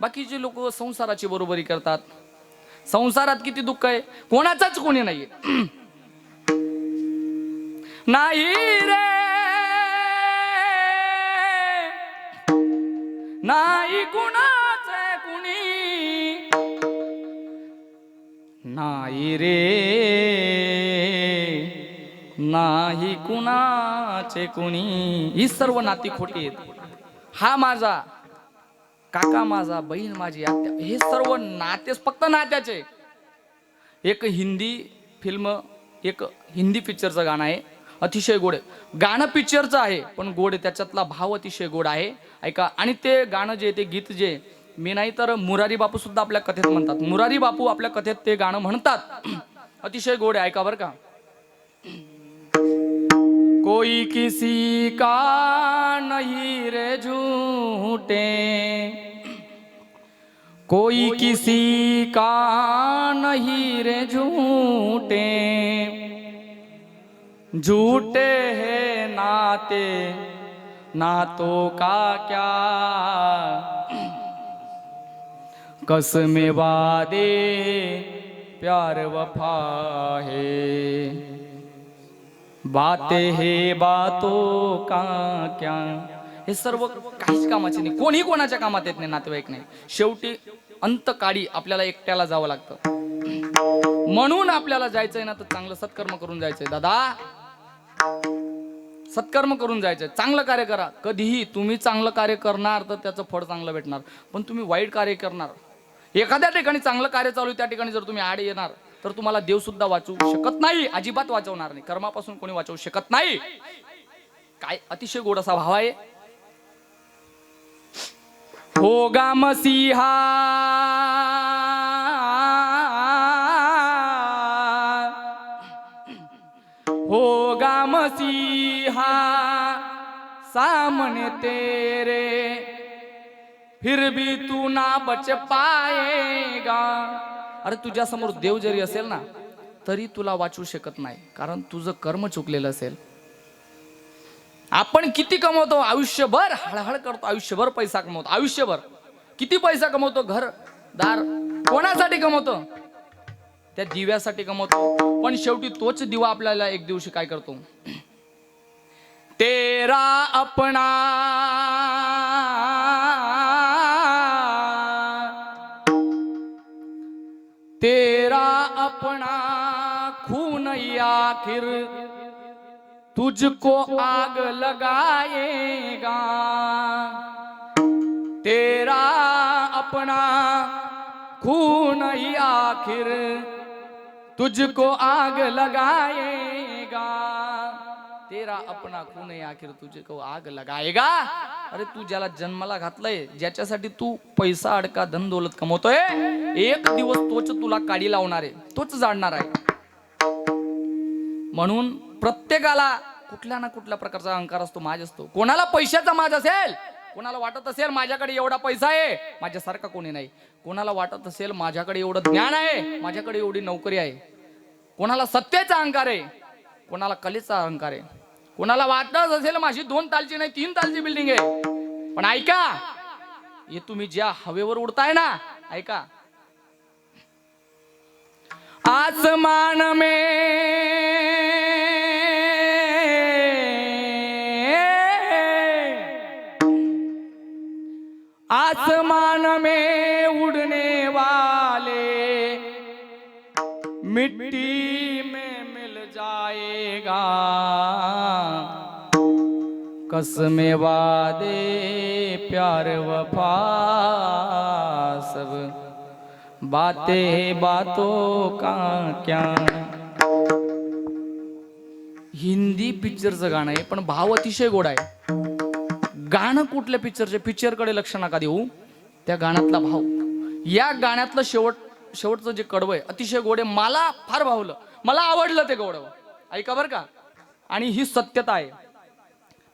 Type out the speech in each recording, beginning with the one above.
बाकीचे लोक संसाराची बरोबरी करतात संसारात किती दुःख आहे कोणाचाच कोणी नाहीये. नाही रे. नाही कुणाच कुणी. नाही रे. नाही कुणाचे कुणी. ही सर्व नाती खोटी आहेत. हा माझा काका माझा बहीण माझी आत्या हे सर्व नातेच फक्त नात्याचे. एक हिंदी फिल्म एक हिंदी पिक्चरचं गाणं आहे. अतिशय गोड आहे. गाणं पिक्चरचं आहे पण गोड त्याच्यातला भाव अतिशय गोड आहे. ऐका आणि ते गाणं जे ते गीत जे मी नाही तर मुरारी बापू सुद्धा आपल्या कथेत म्हणतात. मुरारी बापू आपल्या कथेत ते गाणं म्हणतात. अतिशय गोड आहे ऐका बरं का. कोई किसी का नहीं रे झूठे. कोई किसी का नहीं रे झूठे। झूठे है नाते, नातों का क्या? कसम वादे, प्यार वफा है। बातें हे बातों का क्या? हे सर्व काहीच कामाचे नाही. कोणी कोणाच्या कामात येत नाही नातेवाईक नाही. शेवटी अंत काळी आपल्याला एकट्याला जावं लागतं. म्हणून आपल्याला जायचंय ना तर चांगलं सत्कर्म करून जायचंय. दादा सत्कर्म करून जायचंय. चांगलं कार्य करा. कधीही तुम्ही चांगलं कार्य करणार तर त्याचं फळ चांगलं भेटणार. पण तुम्ही वाईट कार्य करणार. एखाद्या ठिकाणी चांगलं कार्य चालू त्या ठिकाणी जर तुम्ही आड येणार तर तुम्हाला देव सुद्धा वाचवू शकत नाही. अजिबात वाचवणार नाही. कर्मापासून कोणी वाचवू शकत नाही. काय अतिशय गोड असा भाव आहे. होगा मसीहा। होगा मसीहा सामने तेरे फिर भी तू ना बच पाएगा। अरे तुझ्या समोर देव जरी असेल ना तरी तुला वाचू शकत नाही कारण तुझं कर्म चुकलेलं असेल. आपण किती कमवतो? आयुष्यभर हळहळ करतो. आयुष्यभर पैसा कमवतो. आयुष्यभर. किती पैसा कमवतो? घर दार कोणासाठी कमवतो? त्या दिव्यासाठी कमवतो. पण शेवटी तोच दिवा आपल्याला एक दिवशी काय करतो? तेरा अपना. तेरा अपना खून आखिर. तुझको आग लगाएगा। तेरा अपना खून ही आखिर तुझको आग लगाएगा। तेरा अपना खून ही आखिर तुझको आग लगाएगा। अरे तू ज्याला जन्माला घातलंय ज्याच्यासाठी तू पैसा अडका धन दौलत कमवतोय एक दिवस तोच तुला काडी लावणार आहे तोच जाणणार आहे. म्हणून प्रत्येकाला कुठल्या ना कुठल्या प्रकारचा अहंकार असतो माझ असतो. कोणाला पैशाचा माझ असेल कोणाला वाटत असेल माझ्याकडे एवढा पैसा आहे माझ्यासारखा कोणी नाही. कोणाला वाटत असेल माझ्याकडे एवढं ज्ञान आहे माझ्याकडे एवढी नोकरी आहे. कोणाला सत्तेचा अहंकार आहे कोणाला कलेचा अहंकार आहे. कोणाला वाटत असेल माझी दोन तालची नाही तीन तालची बिल्डिंग आहे. पण ऐका हे तुम्ही ज्या हवेवर उडताय ना ऐका आसमान में आसमान में उड़ने वाले। मिट्टी में मिल जाएगा। कसम वादे प्यार वफा। बाते बातें बातों का क्या? हिंदी पिक्चरचं गाणं आहे पण भाव अतिशय गोड आहे. गाणं कुठल्या पिक्चरचे? पिक्चरकडे लक्ष नका देऊ. त्या गाण्यातला भाव. या गाण्यातलं शेवट शेवटचं जे कडवं आहे अतिशय गोड आहे. मला फार भावलं. मला आवडलं ते गोडवं ऐका बरं का. आणि ही सत्यता आहे.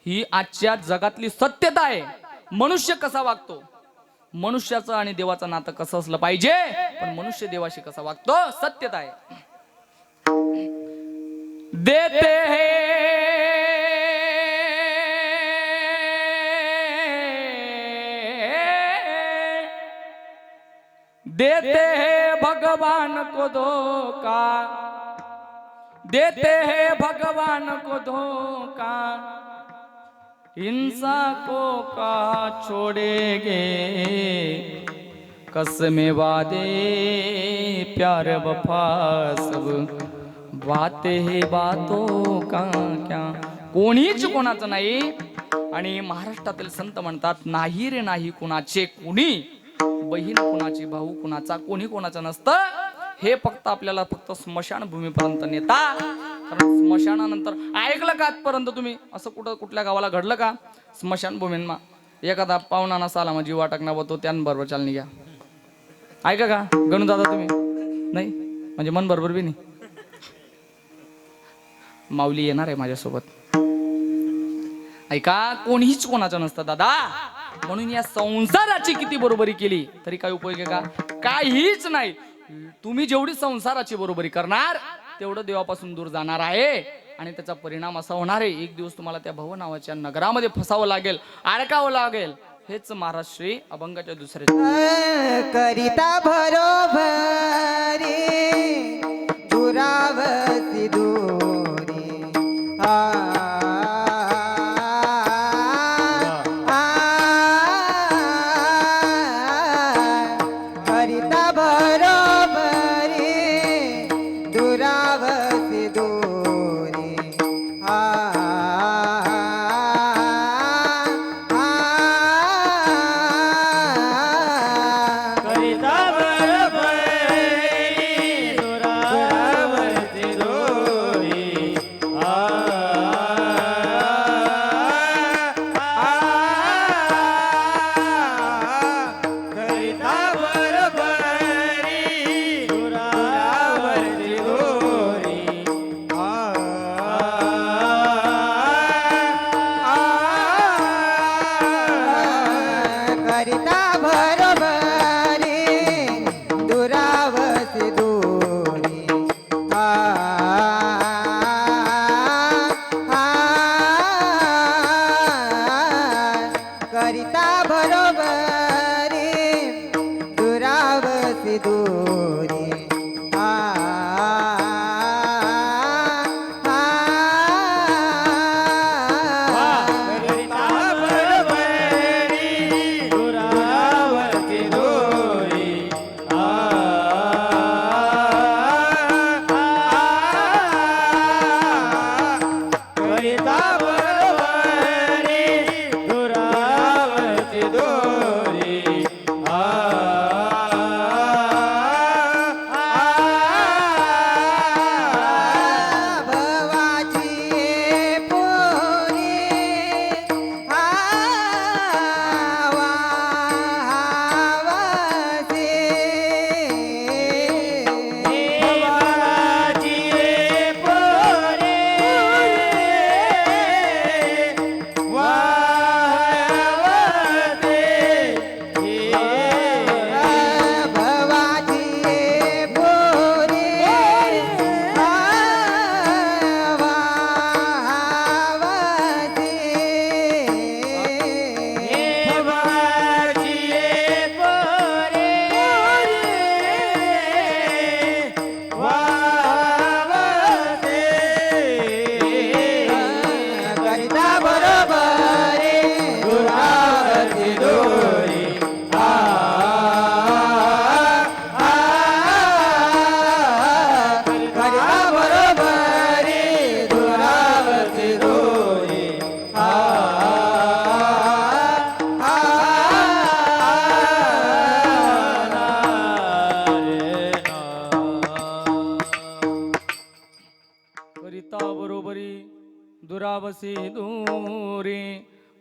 ही आजच्या जगातली सत्यता आहे. मनुष्य कसा वागतो? मनुष्याचं आणि देवाचं नातं कसं असलं पाहिजे? पण मनुष्य देवाशी कसा वागतो? सत्यता आहे. देते देते है भगवान को धोखा. देते है भगवान को धोखा. हिंसा को का छोड़ेंगे। कसमे वादे प्यार वफा सब बाते हे बातो का क्या? कोणीच कोणाचं नाही. आणि महाराष्ट्रातील संत म्हणतात नाही रे नाही कुणाचे कुणी? बहीण कुणाची भाऊ कुणाचा कोणी कोणाचं नसतं. हे फक्त आपल्याला फक्त स्मशानभूमीपर्यंत नेता कारण स्मशानानंतर ऐकलं का आजपर्यंत तुम्ही? असं कुठं कुठल्या गावाला घडलं का? स्मशानभूमींमा एखादा पाहुणा नसा आला म्हणजे वाटक ना तो त्यांबरोबर चालणी घ्या ऐका का? गणू दादा तुम्ही? नाही? म्हणजे मन बरोबर बी नाही. माऊली येणार आहे माझ्यासोबत. ऐका कोणीच कोणाचं नसतं दादा. म्हणून या संसाराची किती बरोबरी केली तरी काय उपयोग आहे का? काहीच नाही. तुम्ही जेवढी संसाराची बरोबरी करणार तेवढं देवापासून दूर जाणार आहे. आणि त्याचा परिणाम असा होणार आहे एक दिवस तुम्हाला त्या भव नावाच्या नगरामध्ये फसावं लागेल अडकावं लागेल. हेच महाराज श्री अभंगाच्या दुसरे करिता बरोबरी दुरावत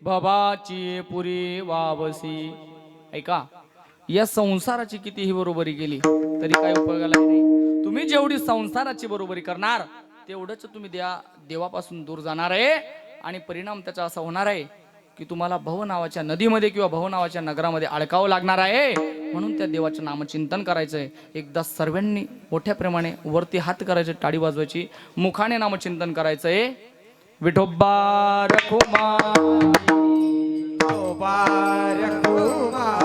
भवाची पुरी वावसी. ऐका या संसाराची कितीही बरोबरी केली तरी काय उपयोगाला नाही तुम्ही जेवढी संसाराची बरोबरी करणार तेवढंच तुम्ही द्या देवापासून दूर जाणार आहे. आणि परिणाम त्याचा असा होणार आहे की तुम्हाला भव नावाच्या नदीमध्ये किंवा भव नावाच्या नगरामध्ये अडकावं लागणार आहे. म्हणून त्या देवाचं नामचिंतन करायचंय. एकदा सर्वांनी मोठ्या प्रमाणे वरती हात करायचे टाळी वाजवायची. मुखाने नामचिंतन करायचंय. विठोबा रखुमा बारकुमाई विठोबा रखुमाई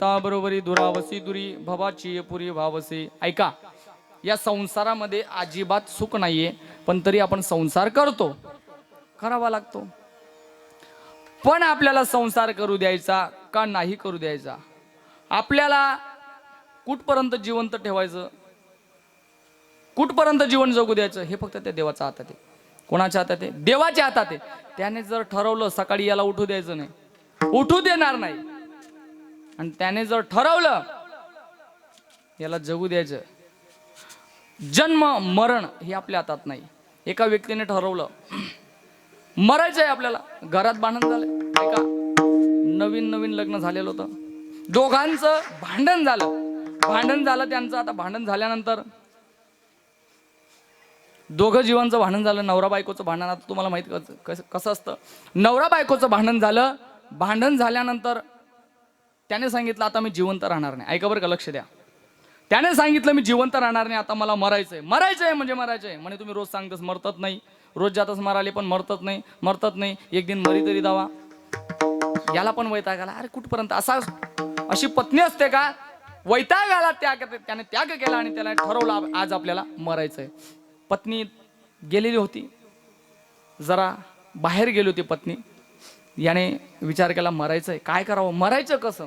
करिता दुरावसी दुरी भवाची पुरी भावसी. ऐका या संसारामध्ये अजिबात सुख नाहीये पण तरी आपण संसार करतो. करावा लागतो. पण आपल्याला संसार करू द्यायचा का नाही करू द्यायचा? आपल्याला कुठपर्यंत जिवंत ठेवायचं? कुठपर्यंत जीवन जगू द्यायचं? हे फक्त त्या देवाच्या हातात आहे. कोणाच्या हातात आहे? देवाच्या हातात आहे. त्याने जर ठरवलं सकाळी याला उठू द्यायचं नाही. उठू देणार नाही. आणि त्याने जर ठरवलं याला जगू द्यायचं. जन्म मरण हे आपल्या हातात नाही. एका व्यक्तीने ठरवलं. मरायचं आहे आपल्याला. घरात भांडण झालं. ऐका नवीन नवीन लग्न झालेलं होतं. दोघांचं भांडण झालं. भांडण झालं त्यांचं आता भांडण झाल्यानंतर दोघं जीवांचं भांडण झालं. नवरा बायकोचं भांडण. आता तुम्हाला माहीत कसं- कसं असतं? नवरा बायकोचं भांडण झालं. भांडण झाल्यानंतर त्याने सांगितलं आता मी जिवंत राहणार नाही. ऐका बरं का लक्ष द्या. त्याने सांगितलं मी जिवंत राहणार नाही आता मला मरायचंय. मरायचंय म्हणजे मरायचंय. म्हणे तुम्ही रोज सांगतच मरतच नाही. रोज जातच मराले पण मरतच नाही मरतच नाही. एक दिन मरी तरी दावा याला पण वैताग आला अरे कुठपर्यंत? असा अशी पत्नी असते का वैताग आला त्याग त्याने त्याग केला आणि त्याला ठरवलं आज आपल्याला मरायचंय. पत्नी गेलेली होती. जरा बाहेर गेली होती पत्नी. याने विचार केला मरायचं आहे काय करावं? मरायचं कसं?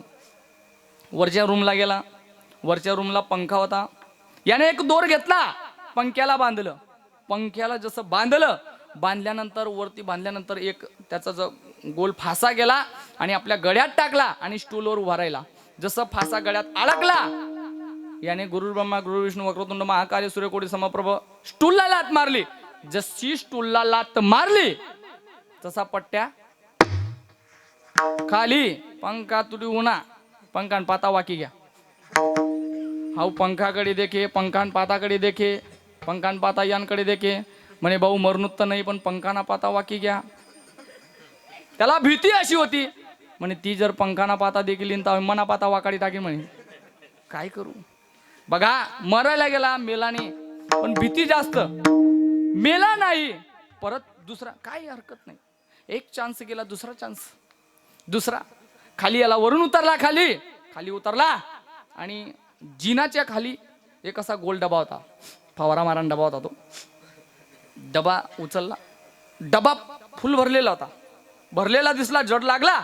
वरच्या रूमला गेला. वरच्या रूमला पंखा होता. याने एक दोर घेतला. पंख्याला बांधलं. पंख्याला जसं बांधलं बांधल्यानंतर वरती बांधल्यानंतर एक त्याचा जो गोल फासा गेला आणि आपल्या गळ्यात टाकला आणि स्टूलवर उभा राहिला. जसं फासा गळ्यात अडकला. याने गुरु ब्रह्मा गुरु विष्णू वक्रतुंड महाकार्य सूर्यकोटी समप्रभ स्टूलला लात मारली. जशी स्टूलला लात मारली तसा पट्ट्या खाली. पंखा तुडी उन्हा. पंखान पाता वाकी घ्या. हाऊ पंखाकडे देखे पंखान पाताकडे देखे पंखान पाता यांकडे देखे. म्हणे भाऊ मरणूत तर नाही पण पंखाना पाता वाकी घ्या. त्याला भीती अशी होती. म्हणे ती जर पंखाना पाता देखील तर मना पाता वाकाडी टाकी म्हणे. काय करू? बघा मरायला गेला मेलाने पण भीती जास्त. मेला नाही परत दुसरा काही हरकत नाही. एक चान्स गेला दुसरा चान्स दुसरा खाली याला वरून उतरला खाली. खाली उतरला आणि जिनाच्या खाली एक असा गोल डबा होता. फवारा मारा डबा होता तो. डबा उचलला. डबा फुल भरलेला होता. भरलेला दिसला जड लागला.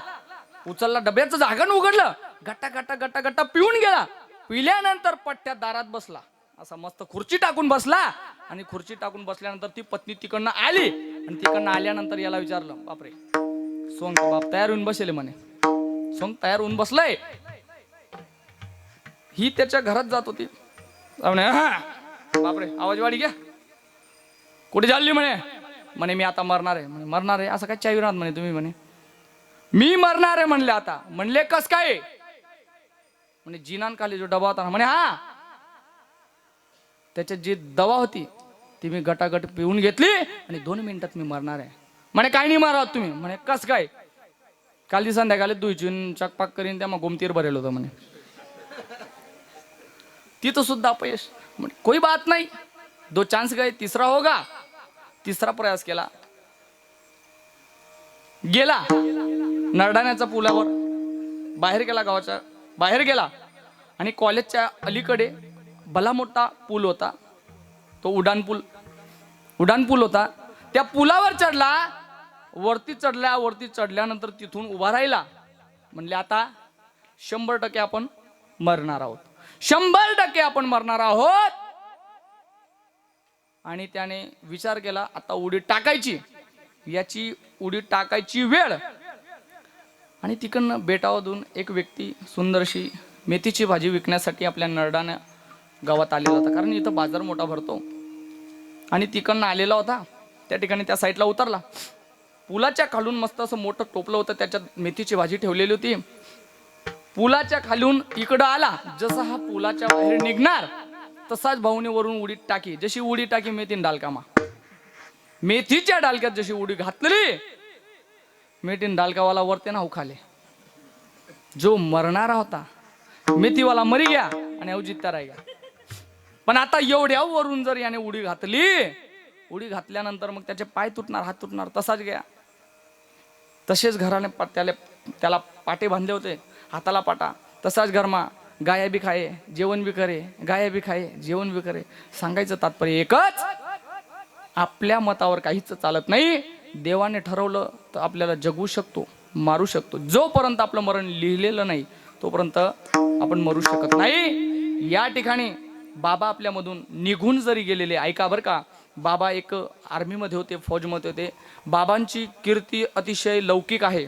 उचलला डब्याचं झाकण उघडलं. गट्टा गट्टा गट्टा गट्टा पिऊन गेला. पिल्यानंतर पट्ट्या दारात बसला. असा मस्त खुर्ची टाकून बसला. आणि खुर्ची टाकून बसल्यानंतर ती पत्नी तिकडनं आली. आणि तिकडनं आल्यानंतर याला विचारलं बापरे सोंग बाप तयार होऊन बसेल म्हणे. सोंग तयार होऊन बसलाय. ही त्याच्या घरात जात होती. बापरे आवाज वाढी घ्या. कुठे चालली म्हणे? म्हणे मी आता मरणार आहे. म्हणे मरणार आहे? असं काय चावी म्हणे तुम्ही म्हणे? मी मरणार आहे म्हणले आता. म्हणले कस काय? म्हणे जिनान खाली जो डबा होता ना म्हणे हा. त्याच्यात जी दवा होती ती मी गटागट पिऊन घेतली आणि दोन मिनिटात मी मरणार आहे. म्हणे काय नाही मारा तुम्ही? म्हणे कस काय? काल संध्याकाळी दुईचून चकपाक करीन त्या मग गोमतीर भरेल होतं म्हणे. तिथं सुद्धा अपयश. म्हणे कोई बात नाही. दो चान्स गए तिसरा होगा. तिसरा प्रयास केला. गेला. नरडाण्याच्या पुलावर. बाहेर गेला गावाच्या बाहेर गेला. आणि कॉलेजच्या अलीकडे भला मोठा पूल होता. तो उडान पूल उडान पूल होता. त्या पुलावर चढला. वरती चढल्या वरती चढल्यानंतर तिथून उभा राहिला. म्हणले आता शंभर टक्के आपण मरणार आहोत. शंभर टक्के आपण मरणार आहोत. आणि त्याने विचार केला आता उडी टाकायची. याची उडी टाकायची वेळ. आणि तिकडनं बेटावरून एक व्यक्ती सुंदरशी मेथीची भाजी विकण्यासाठी आपल्या नरडानं गावात आलेला होता. कारण इथं बाजार मोठा भरतो. आणि तिकडनं आलेला होता. त्या ठिकाणी त्या साईडला उतरला. पुलाच्या खालून मस्त असं मोठं टोपलं होतं त्याच्यात मेथीची भाजी ठेवलेली होती. पुलाच्या खालून इकडं आला जसा हा पुलाच्या बाहेर निघणार तसाच भाऊने वरून उडी टाकी. जशी उडी टाकी मेथीन डालकामा. मेथीच्या डालक्यात जशी उडी घातली मेथीन डालकावाला वरते ना उखाले. जो मरणारा होता मेथीवाला मरी गया आणि औजित्या राही गया. पण आता एवढ्या वरून जर याने उडी घातली उडी घातल्यानंतर मग त्याचे पाय तुटणार हात तुटणार तसाच गया. तसेच घराने पा- त्याला त्याला पाटे बांधले होते. हाताला पाटा. तसाच घरमा गाया बी खाये जेवण बी करे गाया बी खाये जेवण बी करे. सांगायचं तात्पर्य एकच आपल्या मतावर काहीच चालत नाही. देवाने ठरवलं तर आपल्याला जगू शकतो मारू शकतो. जोपर्यंत आपलं मरण लिहिलेलं नाही तोपर्यंत आपण मरू शकत नाही. या ठिकाणी बाबा आपल्यामधून निघून जरी गेलेले ऐका बरं का बाबा एक आर्मीमध्ये होते फौजमध्ये होते. बाबांची कीर्ती अतिशय लौकिक आहे.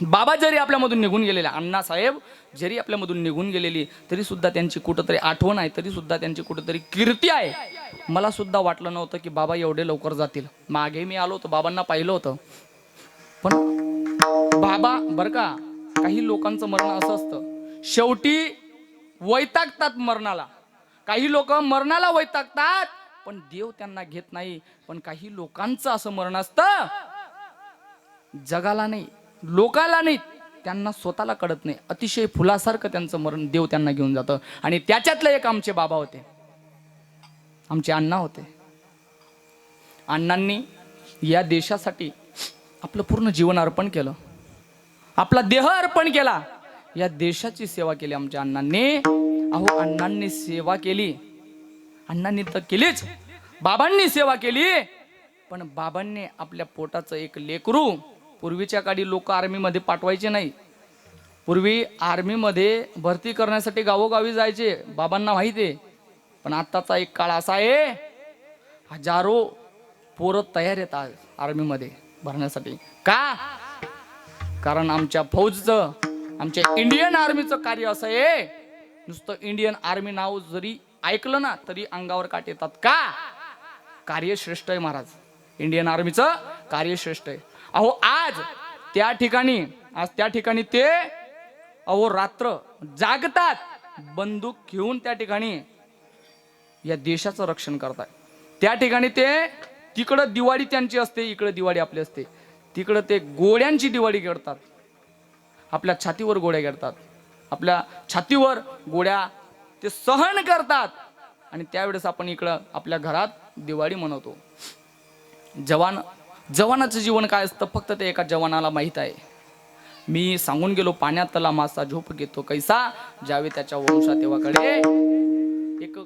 बाबा जरी आपल्यामधून निघून गेलेले अण्णासाहेब जरी आपल्यामधून निघून गेलेली तरी सुद्धा त्यांची कुठंतरी आठवण आहे तरी सुद्धा त्यांची कुठंतरी कीर्ती आहे. मला सुद्धा वाटलं नव्हतं की बाबा एवढे लवकर जातील. मागे मी आलो होतो बाबांना पाहिलं होतं. पण बाबा बर का काही लोकांचं मरण असं असतं. शेवटी वैतागतात मरणाला. काही लोक मरणाला वैतागतात पण देव त्यांना घेत नाही. पण काही लोकांचं असं मरण असतं. जगाला नाही लोकाला नाही त्यांना स्वतःला कळत नाही. अतिशय फुलासारखं त्यांचं मरण देव त्यांना घेऊन जातं. आणि त्याच्यातले एक आमचे बाबा होते. आमचे अण्णा होते. अण्णांनी या देशासाठी आपलं पूर्ण जीवन अर्पण केलं. आपला देह अर्पण केला. या देशाची सेवा केली आमच्या अण्णांनी. अहो अण्णांनी सेवा केली. अण्णांनी तर केलीच. बाबांनी सेवा केली. पण बाबांनी आपल्या पोटाचं एक लेकरू पूर्वीच्या काळी लोक आर्मीमध्ये पाठवायचे नाही. पूर्वी आर्मीमध्ये भरती करण्यासाठी गावोगावी जायचे बाबांना माहिती आहे. पण आत्ताचा एक काळ असा आहे हजारो पोरं तयार आहेत आज आर्मीमध्ये भरण्यासाठी. का? कारण आमच्या फौजचं आमच्या इंडियन आर्मीचं कार्य असं आहे. नुसतं इंडियन आर्मी नाव जरी ऐकलं ना तरी अंगावर काट येतात. का? कार्यश्रेष्ठ आहे महाराज. इंडियन आर्मीचं कार्यश्रेष्ठ आहे. अहो आज त्या ठिकाणी आज त्या ठिकाणी ते अहो रात्र जागतात. बंदूक घेऊन त्या ठिकाणी या देशाचं रक्षण करतात त्या ठिकाणी ते तिकडं दिवाळी त्यांची असते इकडं दिवाळी आपली असते. तिकडं ते गोळ्यांची दिवाळी घेडतात. आपल्या छातीवर गोळ्या घेडतात. आपल्या छातीवर गोळ्या ते सहन करतात. आणि त्यावेळेस आपण इकडं आपल्या घरात दिवाळी मनवतो. जवान जवानाचं जीवन काय असतं? फक्त ते एका जवानाला माहीत आहे. मी सांगून गेलो पाण्यात तला मासा झोप घेतो कैसा? ज्यावे त्याच्या वंशा तेव्हाकडे एक